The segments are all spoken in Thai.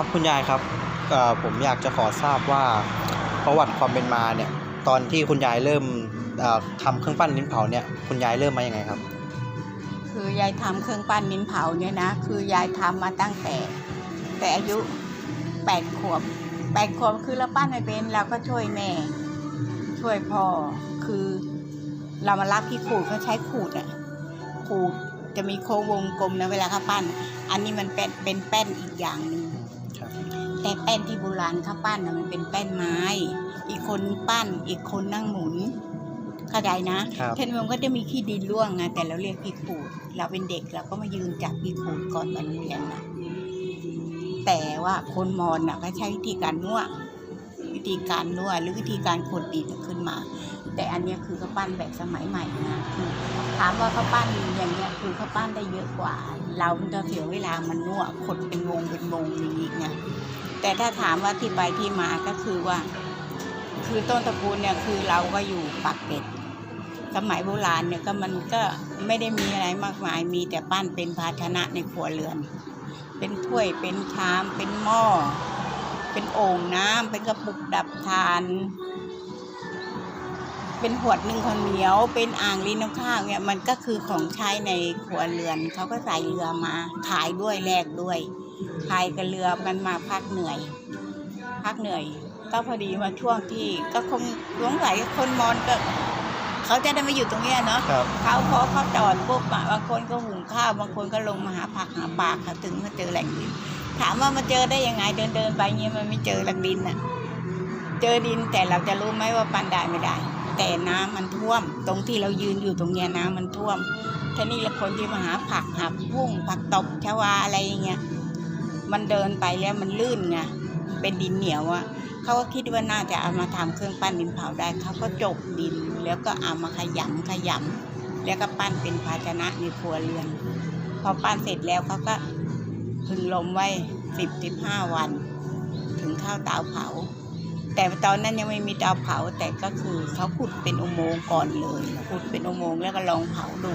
ครับคุณยายครับผมอยากจะขอทราบว่าประวัติความเป็นมาเนี่ยตอนที่คุณยายเริ่มเอ่อทำเครื่องปั้นดินเผาเนี่ยคุณยายเริ่มมาอย่างไงครับ คือยายทำเครื่องปั้นดินเผาเนี่ยนะ คือยายทำมาตั้งแต่ แต่อายุแปดขวบแปดขวบคือเราปั้นไม่เป็นเราก็ช่วยแม่ ช่วยพ่อคือเรามารับที่ขูดเขาใช้ขูดอะขูดจะมีโค้งวงกลมนะเวลาเขาปั้น อันนี้มันเป็นเป็นแป้นอีกอย่างหนึ่ง แต่แป้นที่โบราณเขาปั้นนะมันเป็นแป้นไม้ อีกคนปั้นอีกคนนั่งหมุนเข้าใจนะครับเทนมันก็จะมีขี้ดินร่วงไงแต่เราเรียกพี่ขูด เราเป็นเด็กเราก็มายืนจับพี่ขูดก่อนมาโรงเรียนนะแต่ว่าคนมอญน่ะก็ใช้วิธีการนวดวิธีการนวดหรือวิธีการขดดินขึ้นมา แต่อันเนี้ยคือเขาปั้นแบบสมัยใหม่นะคือถามว่าเขาปั้นอย่างเนี้ยคือเขาปั้นได้เยอะกว่า เราจะเสียเวลามันนวดขดเป็นวงเป็นวงอย่างนี้ไง แต่ถ้าถามว่าที่ไปที่มาก็คือว่า คือต้นตระกูลเนี่ยคือเราก็อยู่ปากเกร็ดสมัยโบราณเนี่ยก็มันก็ไม่ได้มีอะไรมากมาย มีแต่ปั้นเป็นภาชนะในครัวเรือน เป็นถ้วยเป็นชามเป็นหม้อ เป็นโอ่งน้ำเป็นกระปุกดับทาน เป็นขวดหนึ่งข้าวเหนียว เป็นอ่างรีดน้ำข้าวเนี่ยมันก็คือของใช้ในครัวเรือนเขาก็ใส่เรือมาขายด้วยแลกด้วย พายกับเรือกันมาพักเหนื่อย พักเหนื่อย ก็พอดีมาช่วงที่ก็คงสงสัยคนมอญก็เขาจะได้มาอยู่ตรงเนี้ยเนาะครับ เขาพอเขาจอดปุ๊บอะบางคนก็หุงข้าวบางคนก็ลงมาหาผักหาปลาเขาถึงมาเจอแหล่งดิน ถามว่ามาเจอได้ยังไงเดินเดินๆไปเงี้ยมันไม่เจอแหล่งดินอะเจอดินแต่เราจะรู้ไหมว่าปันได้ไม่ได้ แต่น้ำมันท่วม ตรงที่เรายืนอยู่ตรงเนี้ยน้ำมันท่วมท่านี่ละคนที่มาหาผักหาพุ่งผักตบชวาอะไรอย่างเงี้ย มันเดินไปแล้วมันลื่นไงเป็นดินเหนียวอะเขาก็คิดว่าน่าจะเอามาทำเครื่องปั้นดินเผาได้เขาก็จกดินแล้วก็เอามาขยำขยำแล้วก็ปั้นเป็นภาชนะในครัวเรือน พอปั้นเสร็จแล้วเขาก็พึงลมไว้สิบสิบห้าวัน ถึงข้าวเตาเผา แต่ตอนนั้นยังไม่มีเตาเผาแต่ก็คือเขาขุดเป็นอุโมงค์ก่อนเลยขุดเป็นอุโมงค์แล้วก็ลองเผาดู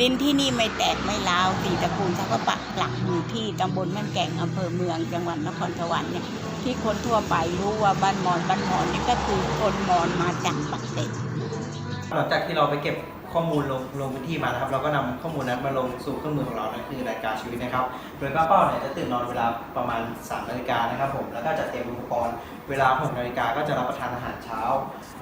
ดินที่นี่ไม่แตกไม่ล้าวสีตระกูลเขาก็ปักหลักอยู่ที่ตำบลแม่นแก่งอำเภอเมืองจังหวัดนครสวรรค์เนี่ยที่คนทั่วไปรู้ว่าบ้านมอนบ้านมอนนี่ก็คือคนมอนมาจากปักเกร็ดหลังจากที่เราไปเก็บ ข้อมูลลงลงพื้นที่มานะครับ เราก็นำข้อมูลนั้นมาลงสู่เครื่องมือของเรานั่นคือรายการชีวิตนะครับ โดยป้าเป้าเนี่ยจะตื่นนอนเวลาประมาณ3นาฬิกานะครับผมแล้วก็จะเตรียมอุปกรณ์เวลา6นาฬิกาก็จะรับประทานอาหารเช้า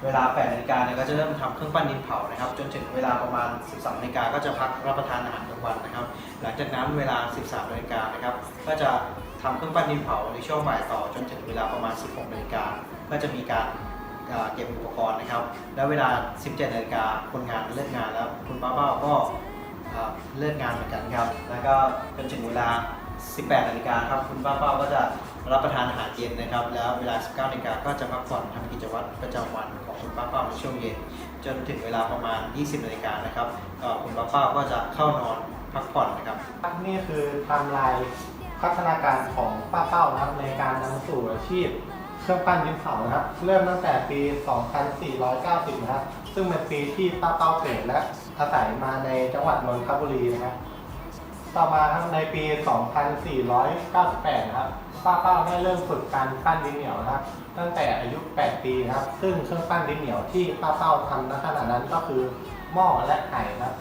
เวลา8นาฬิกาเนี่ยก็จะเริ่มทำเครื่องปั้นดินเผานะครับ จนถึงเวลาประมาณ 13นาฬิกาก็จะพักรับประทานอาหารกลางวันนะครับ หลังจากนั้นเวลา 13นาฬิกานะครับก็จะทำเครื่องปั้นดินเผาในช่วงบ่ายต่อจนถึงเวลาประมาณ 16นาฬิกาก็จะมีการ เก็บอุปกรณ์นะครับ แล้วเวลา 17นาฬิกาคนงานเลิกงานแล้ว คุณป้าเป้าก็เลิกงานเหมือนกันครับ แล้วก็จนถึงเวลา 18นาฬิกาครับคุณป้าเป้าก็จะรับประทานอาหารเย็นนะครับ แล้วเวลา 19นาฬิกาก็จะพักผ่อนทำกิจวัตรประจำวันของคุณป้าเป้าในช่วงเย็น จนถึงเวลาประมาณ 20นาฬิกานะครับเอ่อคุณป้าเป้าก็จะเข้านอนพักผ่อนนะครับนี่คือไทม์ไลน์พัฒนาการของป้าเป้านะครับในการนำสู่อาชีพ เครื่องปั้นดินเผานะครับ เริ่มตั้งแต่ปี 2490 นะครับ ซึ่งเป็นปีที่ป้าเป้าเกิดและอาศัยมาในจังหวัดนนทบุรีนะครับ ต่อมาครับในปี 2498 นะครับป้าเป้าได้เริ่มฝึกการปั้นดินเหนียวนะครับ ตั้งแต่อายุ 8 ปีนะครับ ซึ่งเครื่องปั้นดินเหนียวที่ป้าเป้าทำณขณะนั้นก็คือหม้อและไหนะครับ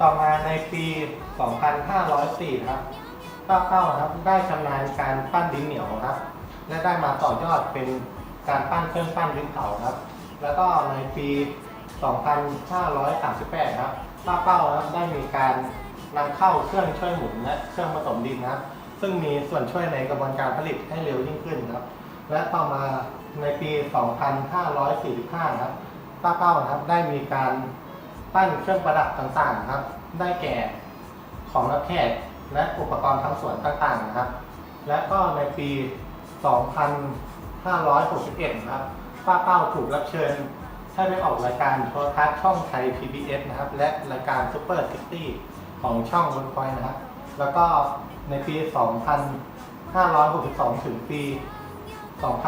ต่อมาในปี 2504นะครับป้าเป้าครับได้ชำนาญการปั้นดินเหนียวครับ และได้มาต่อยอดเป็นการปั้นเครื่องปั้นดินเผาครับ แล้วก็ในปี 2538 ครับป้าเป้าครับได้มีการนำเข้าเครื่องช่วยหมุนและเครื่องผสมดินครับ ซึ่งมีส่วนช่วยในกระบวนการผลิตให้เร็วยิ่งขึ้นครับ และต่อมาในปี 2545 ครับป้าเป้าครับได้มีการปั้นเครื่องประดับต่างๆครับ ได้แก่ของรับแขกและอุปกรณ์ทำสวนต่างๆนะครับ และก็ในปี 2561 นะครับ ป้าเป้าถูกรับเชิญ ให้ไปออกรายการโทรทัศน์ช่องไทย PBS นะครับ และรายการ Super City ของช่องวันคอยนะครับ แล้วก็ในปี 2562 ถึงปี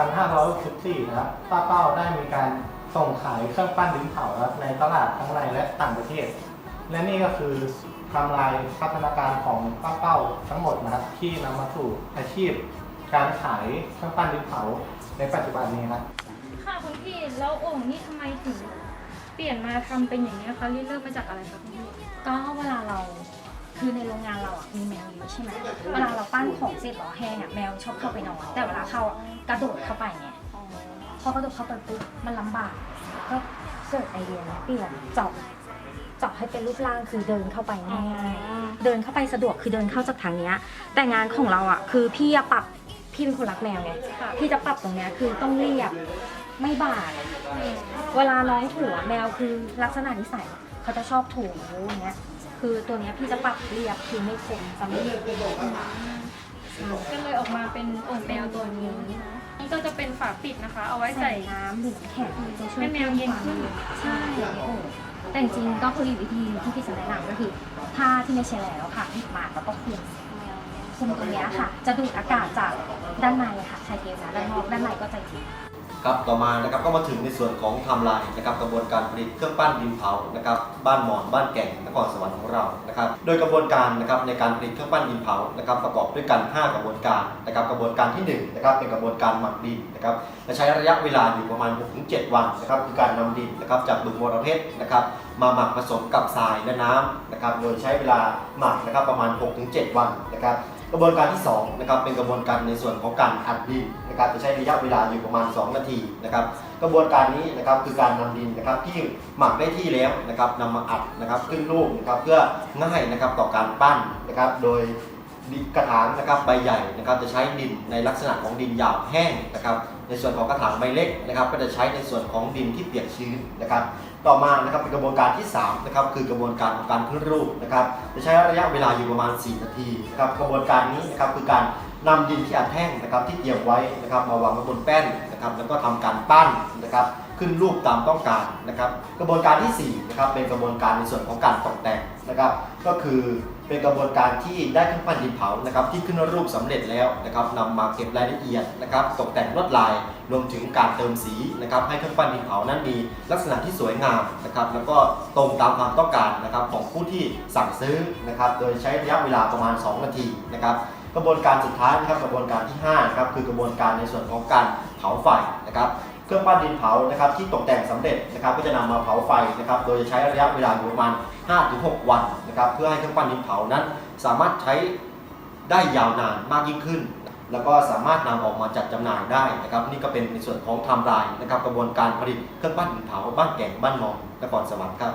2564 นะครับ ป้าเป้าได้มีการส่งขายเครื่องปั้นดินเผาครับในตลาดทั้งในและต่างประเทศ และนี่ก็คือทำลายพัฒนาการของป้าเป้าทั้งหมดนะครับที่นำมาสู่อาชีพ การขายเครื่องปั้นดินเผาในปัจจุบันนี้ครับค่ะคุณพี่แล้วโอ่งนี่ทำไมถึงเปลี่ยนมาทำเป็นอย่างนี้ยคะเริ่มมาจากอะไรคะคุณพี่ก็เวลาเราคือในโรงงานเราอะมีแมวเยอะใช่ไหมเวลาเราปั้นของเสร็จหรอแห้งอะแมวชอบเข้าไปนอนแต่เวลาเขาอะกระโดดเข้าไปเนี่ยพอกระโดดเข้าไปปุ๊บมันลำบาก ก็เกิดไอเดียนะเปลี่ยนเจาะเจาะให้เป็นรูปร่างคือเดินเข้าไปง่ายๆ เดินเข้าไปสะดวกคือเดินเข้าจากทางเนี้ย แต่งานของเราอะคือพี่อะปรับ พี่เป็นคนรักแมวไงค่ะพี่จะปรับตรงเนี้ยคือต้องเรียบไม่บาดเวลาน้องถูอะแมวคือลักษณะนิสัยเขาจะชอบถูอย่างเงี้ยคือตัวเนี้ยพี่จะปรับเรียบคือไม่คมจะไม่เรียบก็เลยออกมาเป็นโอ่งแมวตัวนี้นี่ก็จะเป็นฝาปิดนะคะ เอาไว้ใส่ใส่น้ำหรือน้ำแข็งจะช่วยให้แมวเย็นขึ้นใช่โอ้แต่จริงๆก็คืออีกวิธีที่พี่จะแนะนำก็คือผ้าที่ไม่ใช่แล้วค่ะหยิบมาแล้วก็คลุม คุมตรงเนี้ยค่ะ จะดูดอากาศจากด้านในค่ะใช้เทปนะด้านนอกด้านในก็จะเย็นครับต่อมานะครับก็มาถึงในส่วนของไทม์ไลน์นะครับกระบวนการผลิตเครื่องปั้นดินเผานะครับบ้านหมอนบ้านแก่งนครสวรรค์ของเรานะครับโดยกระบวนการนะครับในการผลิตเครื่องปั้นดินเผานะครับประกอบด้วยกัน 5 กระบวนการนะครับกระบวนการที่1นะครับเป็นกระบวนการหมักดินนะครับและใช้ระยะเวลาอยู่ประมาณ 6-7 วันนะครับคือการนำดินนะครับจากบึงบัวระเพ็ดนะครับมาหมักผสมกับทรายและน้ำนะครับโดยใช้เวลาหมักนะครับประมาณ 6-7 วันนะครับ กระบวนการที่2นะครับเป็นกระบวนการในส่วนของการอัดดินนะครับจะใช้ระยะเวลาอยู่ประมาณ 2 นาทีนะครับกระบวนการนี้นะครับคือการนำดินนะครับที่หมักได้ที่แล้วนะครับนำมาอัดนะครับขึ้นรูปนะครับเพื่อง่ายนะครับต่อการปั้นนะครับโดยกระถางนะครับใบใหญ่นะครับจะใช้ดินในลักษณะของดินหยาบแห้งนะครับ ในส่วนของกระถางใบเล็กนะครับ ก็จะใช้ในส่วนของดินที่เปียกชื้นนะครับ ต่อมานะครับเป็นกระบวนการที่3นะครับคือกระบวนการของการขึ้นรูปนะครับจะใช้ระยะเวลาอยู่ประมาณ 4 นาทีนะครับกระบวนการนี้นะครับคือการนำดินที่อัดแห้งนะครับที่เตรียมไว้นะครับมาวางไว้บนแป้นนะครับแล้วก็ทำการปั้นนะครับ ขึ้นรูปตามต้องการนะครับ กระบวนการที่4นะครับเป็นกระบวนการในส่วนของการตกแต่งนะครับ ก็คือเป็นกระบวนการที่ได้เครื่องปั้นดินเผานะครับที่ขึ้นรูปสำเร็จแล้วนะครับนำมาเก็บรายละเอียดนะครับตกแต่งลวดลายรวมถึงการเติมสีนะครับให้เครื่องปั้นดินเผานั้นมีลักษณะที่สวยงามนะครับแล้วก็ตรงตามความต้องการนะครับของผู้ที่สั่งซื้อนะครับโดยใช้ระยะเวลาประมาณ 2 นาทีนะครับกระบวนการสุดท้ายนะครับกระบวนการที่5นะครับคือกระบวนการในส่วนของการเผาไฟนะครับ เครื่องปั้นดินเผานะครับที่ตกแต่งสำเร็จนะครับก็จะนำมาเผาไฟนะครับโดยใช้ระยะเวลาอยู่ประมาณ 5-6 วันนะครับเพื่อให้เครื่องปั้นดินเผานั้น สามารถใช้ได้ยาวนานมากยิ่งขึ้น แล้วก็สามารถนำออกมาจัดจำหน่ายได้นะครับ นี่ก็เป็นในส่วนของไทม์ไลน์นะครับกระบวนการผลิตเครื่องปั้นดินเผาบ้านแก่งบ้านมองนครสวรรค์ครับ